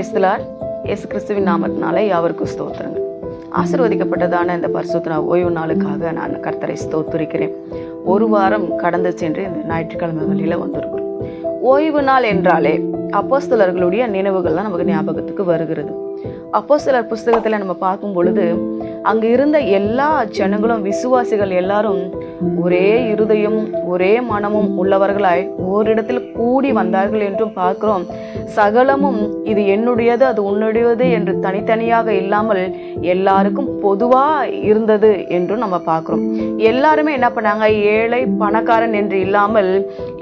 பிரைஸ்தலார் இயேசு கிறிஸ்துவின் நாமத்தினால யாவருக்கு ஸ்தோத்திரங்கள். ஆசீர்வதிக்கப்பட்டதான இந்த பரிசுத்தனா ஓய்வு நாளுக்காக நான் கர்த்தரை ஸ்தோத்திரிக்கிறேன். ஒரு வாரம் கடந்து சென்று இந்த ஞாயிற்றுக்கிழமை வழியில் வந்திருக்கிறோம். ஓய்வு நாள் என்றாலே அப்போஸ்தலர்களுடைய நினைவுகள் தான் நமக்கு ஞாபகத்துக்கு வருகிறது. அப்போஸ்தலர் புஸ்தகத்தில் நம்ம பார்க்கும் பொழுது அங்கே இருந்த எல்லா ஜனங்களும் விசுவாசிகள் எல்லாரும் ஒரே இருதயம் ஒரே மனமும் உள்ளவர்களாய் ஓரிடத்தில் கூடி வந்தார்கள் என்றும் பார்க்கிறோம். சகலமும் இது என்னுடையது அது உன்னுடையது என்று தனித்தனியாக இல்லாமல் எல்லாருக்கும் பொதுவாக இருந்தது என்றும் நம்ம பார்க்குறோம். எல்லாருமே என்ன பண்ணாங்க? ஏழை பணக்காரன் என்று இல்லாமல்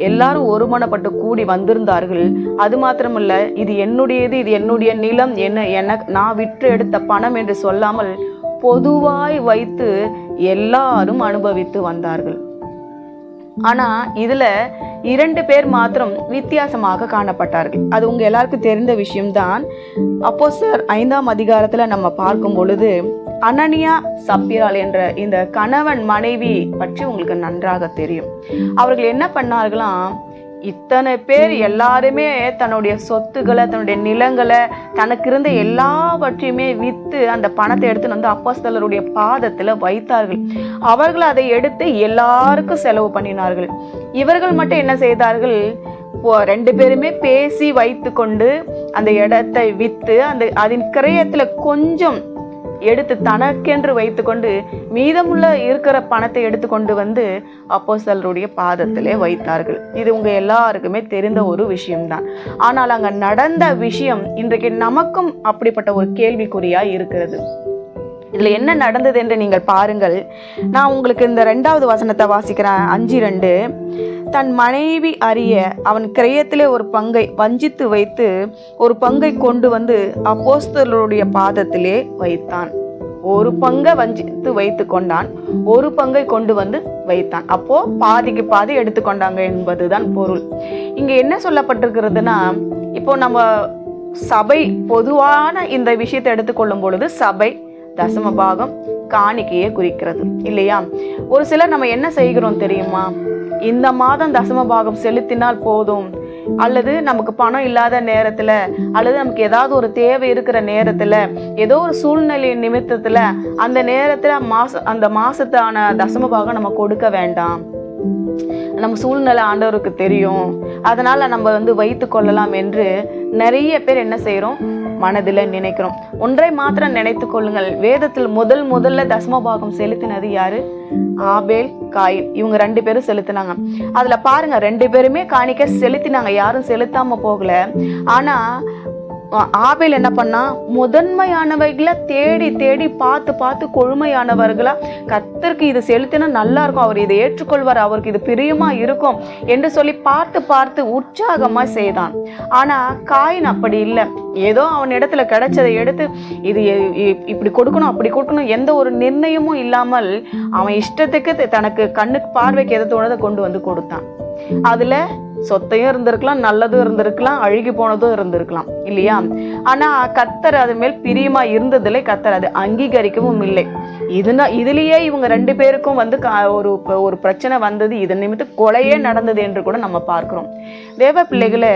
எல்லாரும் ஒருமனப்பட்டு கூடி வந்திருந்தார்கள். அது மாத்திரமல்ல இது என்னுடையது இது என்னுடைய நிலம் என்ன என நான் விற்று எடுத்த பணம் என்று சொல்லாமல் பொதுவாய் வைத்து எல்லாரும் அனுபவித்து வந்தார்கள். ஆனா இதுல இரண்டு பேர் மாத்திரம் வித்தியாசமாக காணப்பட்டார்கள். அது உங்க எல்லாருக்கும் தெரிந்த விஷயம்தான். அப்போ சார் ஐந்தாம் அதிகாரத்துல நம்ம பார்க்கும் பொழுது அனனியா சப்பிரால் என்ற இந்த கணவன் மனைவி பற்றி உங்களுக்கு நன்றாக தெரியும். அவர்கள் என்ன பண்ணார்களாம் இத்தனை பேர் எல்லாருமே தன்னுடைய சொத்துக்களை தன்னுடைய நிலங்களை தனக்கு இருந்த எல்லாவற்றையுமே விற்று அந்த பணத்தை எடுத்து வந்து அப்போஸ்தலருடைய பாதத்தில் வைத்தார்கள். அவர்கள் அதை எடுத்து எல்லாருக்கும் செலவு பண்ணினார்கள். இவர்கள் மட்டும் என்ன செய்தார்கள்? இப்போ ரெண்டு பேருமே பேசி வைத்து கொண்டு அந்த இடத்தை விற்று அந்த அதன் கிரயத்தில் கொஞ்சம் எடுத்து தனக்கென்று வைத்துக்கொண்டு மீதமுள்ள இருக்கிற பணத்தை எடுத்துக்கொண்டு வந்து அப்போஸ்தலருடைய பாதத்திலே வைத்தார்கள். இது உங்க எல்லாருக்குமே தெரிந்த ஒரு விஷயம்தான். ஆனால் அங்க நடந்த விஷயம் இன்றைக்கு நமக்கும் அப்படிப்பட்ட ஒரு கேள்விக்குறியா இருக்கிறது. இதில் என்ன நடந்தது என்று நீங்கள் பாருங்கள். நான் உங்களுக்கு இந்த ரெண்டாவது வசனத்தை வாசிக்கிறேன். அஞ்சு ரெண்டு. தன் மனைவி அறிய அவன் கிரயத்திலே ஒரு பங்கை வஞ்சித்து வைத்து ஒரு பங்கை கொண்டு வந்து அப்போஸ்தலருடைய பாதத்திலே வைத்தான். ஒரு பங்கை வஞ்சித்து வைத்து கொண்டான். ஒரு பங்கை கொண்டு வந்து வைத்தான். அப்போ பாதிக்கு பாதி எடுத்துக்கொண்டாங்க என்பதுதான் பொருள். இங்க என்ன சொல்லப்பட்டிருக்கிறதுனா இப்போ நம்ம சபை பொதுவான இந்த விஷயத்தை எடுத்துக்கொள்ளும் பொழுது சபை தசம பாகம் காணிக்கையை குறிக்கிறது. இல்லையா? ஒரு சிலர் நம்ம என்ன செய்கிறோம் தெரியுமா? இந்த மாதம் தசம பாகம் செலுத்தினால் போதும். அல்லது நமக்கு பணம் இல்லாத நேரத்தில் அல்லது நமக்கு ஏதாவது ஒரு தேவை இருக்கிற நேரத்தில் ஏதோ ஒரு சூழ்நிலை நிமித்தத்தில் அந்த நேரத்தில் மாச அந்த மாதத்தான தசம பாகம் நம்ம கொடுக்க வேண்டாம். நம்ம சூழ்நிலை ஆண்டவருக்கு தெரியும். அதனால் நம்ம வந்து வைத்து கொள்ளலாம் என்று நிறைய பேர் என்ன செய்கிறோம் மனதில் நினைக்கிறோம். ஒன்றை மாத்திரம் நினைத்து கொள்ளுங்கள். வேதத்தில் முதல் முதல்ல தசமபாகம் செலுத்தினது யாரு? Abel Cain. இவங்க ரெண்டு பேரும் செலுத்தினாங்க. அதில் பாருங்க ரெண்டு பேருமே காணிக்க செலுத்தினாங்க. யாரும் செலுத்தாமல் போகல. ஆனால் ஆபேல் என்ன பண்ணா? முதன்மையானவைகளை தேடி தேடி பார்த்து பார்த்து கொழுமையானவர்களா? கத்தருக்கு இது செலுத்தினா நல்லா இருக்கும் அவர் இதை ஏற்றுக்கொள்வார். அவருக்கு இது பிரியமா இருக்கும் என்று சொல்லி பார்த்து பார்த்து உற்சாகமா செய்தான். ஆனா காயின் அப்படி இல்லை. ஏதோ அவன் இடத்துல கிடைச்சதை எடுத்து இது இ- இப்படி கொடுக்கணும் அப்படி கொடுக்கணும் எந்த ஒரு நிர்ணயமும் இல்லாமல் அவன் இஷ்டத்துக்கு தனக்கு கண்ணுக்கு பார்வைக்கு எதை தோணுதை கொண்டு வந்து கொடுத்தான். அதுல சொத்தையும் இருந்திருக்கலாம் நல்லதும் இருந்திருக்கலாம் அழுகி போனதும் இருந்திருக்கலாம் இல்லையா? ஆனா கத்தர் அது மேல் பிரியமா இருந்ததில்லை கத்தர் அது அங்கீகரிக்கவும் இல்லை. இதுனா இதுலயே இவங்க ரெண்டு பேருக்கும் வந்து கா- ஒரு ஒரு பிரச்சனை வந்தது இது நிமித்த கொலையே நடந்தது என்று கூட நம்ம பார்க்கிறோம். தேவ பிள்ளைகளை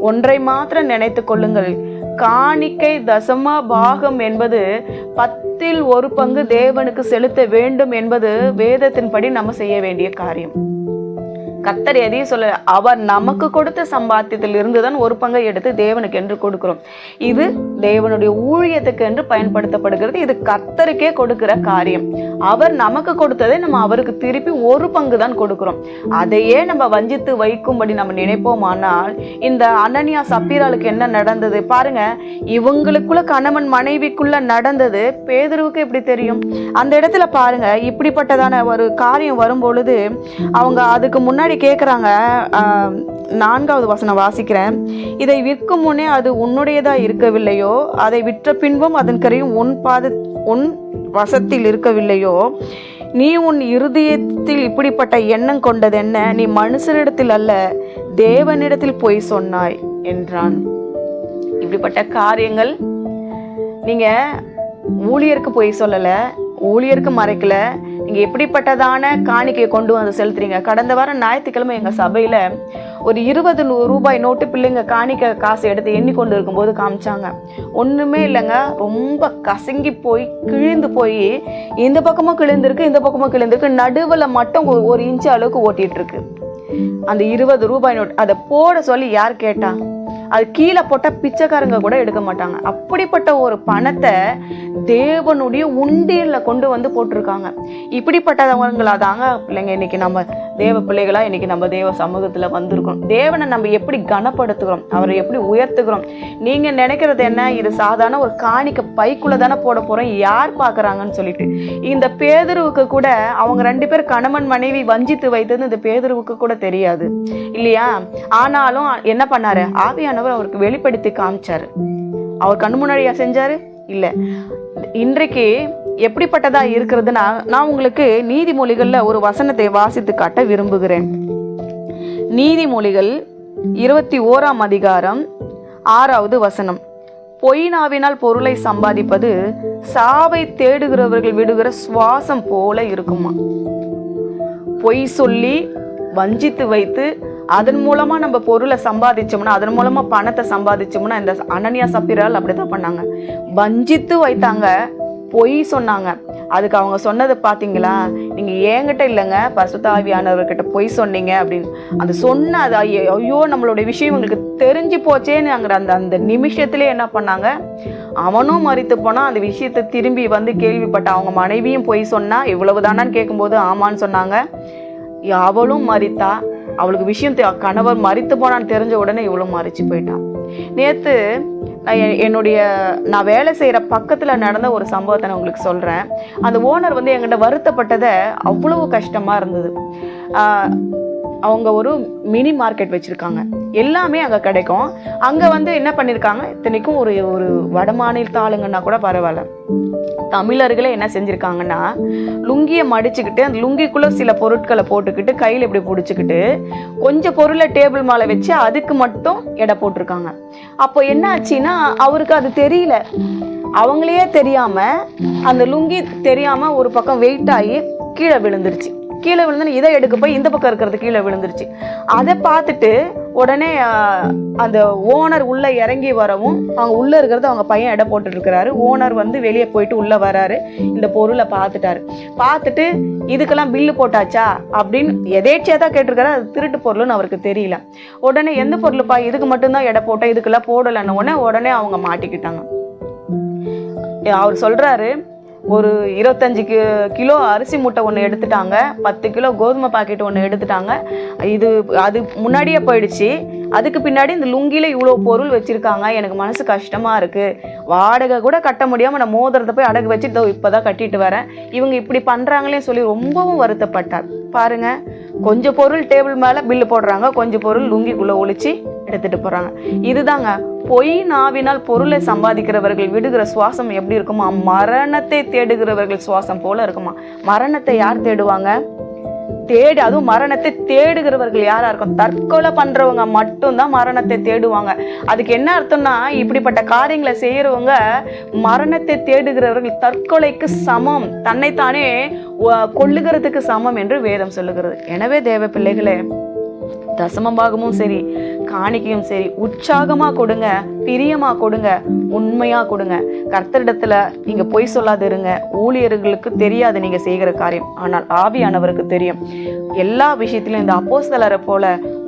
ஒன்றை மாத்திரம் நினைத்து கொள்ளுங்கள். காணிக்கை தசம பாகம் என்பது பத்தில் ஒரு பங்கு தேவனுக்கு செலுத்த வேண்டும் என்பது வேதத்தின்படி நம்ம செய்ய வேண்டிய காரியம். கத்தர் எதையும் சொல்ல அவர் நமக்கு கொடுத்த சம்பாத்தியத்தில் இருந்து தான் ஒரு பங்கை எடுத்து தேவனுக்கு என்று கொடுக்கிறோம். இது தேவனுடைய ஊழியத்துக்கு என்று பயன்படுத்தப்படுகிறது. இது கத்தருக்கே கொடுக்கிற காரியம். அவர் நமக்கு கொடுத்ததை நம்ம அவருக்கு திருப்பி ஒரு பங்கு தான் கொடுக்கிறோம். அதையே நம்ம வஞ்சித்து வைக்கும்படி நம்ம நினைப்போமானால் இந்த அனன்யா சப்பீராளுக்கு என்ன நடந்தது? பாருங்க இவங்களுக்குள்ள கணவன் மனைவிக்குள்ள நடந்தது. பேதருவுக்கு எப்படி தெரியும்? அந்த இடத்துல பாருங்க இப்படிப்பட்டதான ஒரு காரியம் வரும் பொழுது அவங்க அதுக்கு முன்னாடி கேட்குறாங்க நான்காவது வசனம் வாசிக்கிறேன். இதை விற்கும் முன்னே அது உன்னுடையதாக இருக்கவில்லையோ அதை விற்ற பின்பும் அதன் கரையும் உன் பாத உன் வசத்தில் இருக்கவில்லையோ நீ உன் இருதயத்தில் இப்படிப்பட்ட எண்ணம் கொண்டது என்ன? நீ மனுஷரிடத்தில் அல்ல தேவனிடத்தில் போய் சொன்னாய் என்றான். இப்படிப்பட்ட காரியங்கள் நீங்கள் ஊழியருக்கு போய் சொல்லலை ஊழியருக்கு மறைக்கலை நீங்கள் எப்படிப்பட்டதான காணிக்கையை கொண்டு வந்து செலுத்துறீங்க? கடந்த வாரம் ஞாயிற்றுக்கிழமை எங்கள் சபையில் ஒரு இருபது ரூபாய் நோட்டு பிள்ளைங்க காணிக்க காசு எடுத்து எண்ணி கொண்டு இருக்கும்போது காமிச்சாங்க. ஒன்றுமே இல்லைங்க. ரொம்ப கசங்கி போய் கிழிந்து போய் இந்த பக்கமும் கிழிந்திருக்கு இந்த பக்கமும் கிழிந்திருக்கு. நடுவில் மட்டும் ஒரு- இன்ச்சு அளவுக்கு ஓட்டிட்டு இருக்கு. அந்த இருபது ரூபாய் நோட் அதை போட சொல்லி யார் கேட்டா? அது கீழே போட்டால் பிச்சைக்காரங்க கூட எடுக்க மாட்டாங்க. அப்படிப்பட்ட ஒரு பணத்தை தேவனுடைய உண்டியல்ல கொண்டு வந்து போட்டிருக்காங்க. இப்படிப்பட்டவங்களா தாங்க பிள்ளைங்க இன்னைக்கு நம்ம தேவ பிள்ளைகளா இன்னைக்கு நம்ம தேவ சமூகத்தில் வந்திருக்கோம். தேவனை நம்ம எப்படி கனப்படுத்துகிறோம்? அவரை எப்படி உயர்த்துகிறோம்? நீங்க நினைக்கிறது என்ன? இது சாதாரண ஒரு காணிக்க பைக்குள்ளே தானே போட போகிறோம் யார் பாக்குறாங்கன்னு சொல்லிட்டு. இந்த பேதுருவுக்கு கூட அவங்க ரெண்டு பேர் கணவன் மனைவி வஞ்சித்து வைத்தது இந்த பேதுருவுக்கு கூட தெரியாது. இல்லையா? ஆனாலும் என்ன பண்ணாரு? ஆவியானவர் அவருக்கு வெளிப்படுத்தி காமிச்சார். அவர் கண்ணு முன்னாடியா செஞ்சார்? இல்லை. இன்றைக்கு எப்படிப்பட்டதா இருக்கிறதுனா நான் உங்களுக்கு நீதிமொழிகளில் ஒரு வசனத்தை வாசித்து காட்ட விரும்புகிறேன். நீதிமொழிகள் இருபத்தி ஓராம் அதிகாரம் ஆறாவது வசனம். பொய் நாவினால் பொருளை சம்பாதிப்பது சாவை தேடுகிறவர்கள் விடுகிற சுவாசம் போல இருக்குமா? பொய் சொல்லி வஞ்சித்து வைத்து அதன் மூலமாக நம்ம பொருளை சம்பாதிச்சோம்னா அதன் மூலமாக பணத்தை சம்பாதிச்சோம்னா இந்த அனன்யா சப்பிரால் அப்படி தான் பண்ணாங்க. வஞ்சித்து வைத்தாங்க பொய் சொன்னாங்க. அதுக்கு அவங்க சொன்னது பார்த்தீங்களா நீங்கள் ஏங்கிட்ட இல்லைங்க பசுத்தாவியானவர்கிட்ட பொய் சொன்னீங்க அப்படின்னு. அது சொன்ன அது ஐயோ ஐயோ நம்மளுடைய விஷயம் இவங்களுக்கு தெரிஞ்சு போச்சேன்னு அந்த அந்த நிமிஷத்துலேயே என்ன பண்ணாங்க? அவனும் மறித்து போனால் அந்த விஷயத்தை திரும்பி வந்து கேள்விப்பட்ட அவங்க மனைவியும் பொய் சொன்னா இவ்வளவுதானான்னு கேட்கும்போது ஆமான்னு சொன்னாங்க. அவளும் மறித்தா அவளுக்கு விஷயம் கணவர் மறித்து போனான்னு தெரிஞ்ச உடனே இவ்வளோ மறிச்சு போயிட்டான் நேற்று நான் எ- என்னுடைய நான் வேலை செய்கிற பக்கத்தில் நடந்த ஒரு சம்பவத்தை நான் உங்களுக்கு சொல்கிறேன் அந்த ஓனர் வந்து என்கிட்ட வருத்தப்பட்டதை அவ்வளவு கஷ்டமாக இருந்தது. அவங்க ஒரு மினி மார்க்கெட் வச்சுருக்காங்க. எல்லாமே அங்கே கிடைக்கும். அங்கே வந்து என்ன பண்ணியிருக்காங்க இத்தனைக்கும் ஒரு ஒரு வட மாநிலத்து ஆளுங்கன்னா கூட பரவாயில்ல. தமிழர்களே என்ன செஞ்சுருக்காங்கன்னா லுங்கியை மடிச்சுக்கிட்டு அந்த லுங்கிக்குள்ளே சில பொருட்களை போட்டுக்கிட்டு கையில் இப்படி பிடிச்சிக்கிட்டு கொஞ்சம் பொருளை டேபிள் மேலே வச்சு அதுக்கு மட்டும் எடை போட்டிருக்காங்க. அப்போ என்ன ஆச்சுன்னா அவருக்கு அது தெரியல. அவங்களையே தெரியாமல் அந்த லுங்கி தெரியாமல் ஒரு பக்கம் வெயிட் ஆகி கீழே விழுந்துருச்சு. கீழே விழுந்து இதை எடுக்க போய் இந்த பக்கம் இருக்கிறது கீழே விழுந்துருச்சு. அதை பார்த்துட்டு உடனே அந்த ஓனர் உள்ள இறங்கி வரவும் அவங்க உள்ள இருக்கிறது அவங்க பையன் எடை போட்டுட்டு இருக்கிறாரு ஓனர் வந்து வெளியே போயிட்டு உள்ள வராரு. இந்த பொருளை பார்த்துட்டாரு. பார்த்துட்டு இதுக்கெல்லாம் பில்லு போட்டாச்சா? அப்படின்னு எதேச்சியா தான் கேட்டிருக்காரு. அது திருட்டு பொருள்னு அவருக்கு தெரியல. உடனே எந்த பொருள்ப்பா? இதுக்கு மட்டும்தான் எடை போட்டேன். இதுக்கெல்லாம் போடலைன்னு உடனே உடனே அவங்க மாட்டிக்கிட்டாங்க. அவர் சொல்றாரு ஒரு இருபத்தஞ்சி கி கிலோ அரிசி மூட்டை ஒன்று எடுத்துட்டாங்க. பத்து கிலோ கோதுமை பாக்கெட் ஒன்று எடுத்துட்டாங்க. இது அது முன்னாடியே போயிடுச்சு. அதுக்கு பின்னாடி இந்த லுங்கியில் இவ்வளோ பொருள் வச்சுருக்காங்க. எனக்கு மனசு கஷ்டமாக இருக்குது வாடகை கூட கட்ட முடியாமல் நான் மோதிரத்தை போய் அடகு வச்சு இப்போ தான் கட்டிட்டு வரேன். இவங்க இப்படி பண்ணுறாங்களே சொல்லி ரொம்பவும் வருத்தப்பட்டார். பாருங்க. கொஞ்சம் பொருள் டேபிள் மேல பில்லு போடுறாங்க. கொஞ்சம் பொருள் லுங்கிக்குள்ள ஒழிச்சு எடுத்துட்டு போறாங்க. இதுதாங்க பொய் நாவினால் பொருளை சம்பாதிக்கிறவர்கள் விடுகிற சுவாசம் எப்படி இருக்குமா? மரணத்தை தேடுகிறவர்கள் சுவாசம் போல இருக்குமா? மரணத்தை யார் தேடுவாங்க? தேடி அதுவும் மரணத்தை தேடுகிறவர்கள் யாரா இருக்கும் தற்கொலை பண்றவங்க மட்டும்தான் மரணத்தை தேடுவாங்க. அதுக்கு என்ன அர்த்தம்னா இப்படிப்பட்ட காரியங்களை செய்யறவங்க மரணத்தை தேடுகிறவர்கள் தற்கொலைக்கு சமம். தன்னைத்தானே கொள்ளுகிறதுக்கு சமம் என்று வேதம் சொல்லுகிறது. எனவே தேவ பிள்ளைகளே தசமபாகமும் சரி காணிக்கையும் சரி உற்சாகமாக கொடுங்க பிரியமாக கொடுங்க உண்மையாக கொடுங்க. கர்த்தரிடத்தில் நீங்கள் பொய் சொல்லாது இருங்க ஊழியர்களுக்கு தெரியாது நீங்கள் செய்கிற காரியம். ஆனால் ஆவியானவருக்கு தெரியும். எல்லா விஷயத்திலும் இந்த அப்போஸ்தலரை போல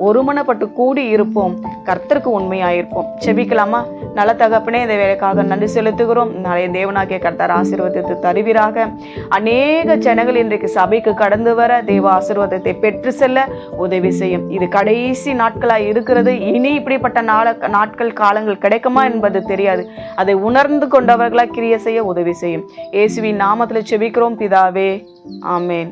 ஒருமனப்பட்டு கூடி இருப்போம். கர்த்தருக்கு உண்மையாக இருப்போம் செபிக்கலாமா? நல்ல தகப்பனே இந்த வேலைக்காக நன்றி செலுத்துகிறோம். நாளைய தேவனாகிய கர்த்தர் ஆசீர்வாதத்தை தருவீராக. அநேக ஜனங்கள் இன்றைக்கு சபைக்கு கடந்து வர தேவ ஆசீர்வாதத்தை பெற்று செல்ல உதவி செய்யும். இது கடைசி நாட்களாக இருக்கிறது. இனி இப்படிப்பட்ட நாள நாட்கள் காலங்கள் கிடைக்குமா என்பது தெரியாது. அதை உணர்ந்து கொண்டவர்களாக கிரிய செய்ய உதவி செய்யும். இயேசுவின் நாமத்தில் செபிக்கிறோம். பிதாவே ஆமேன்.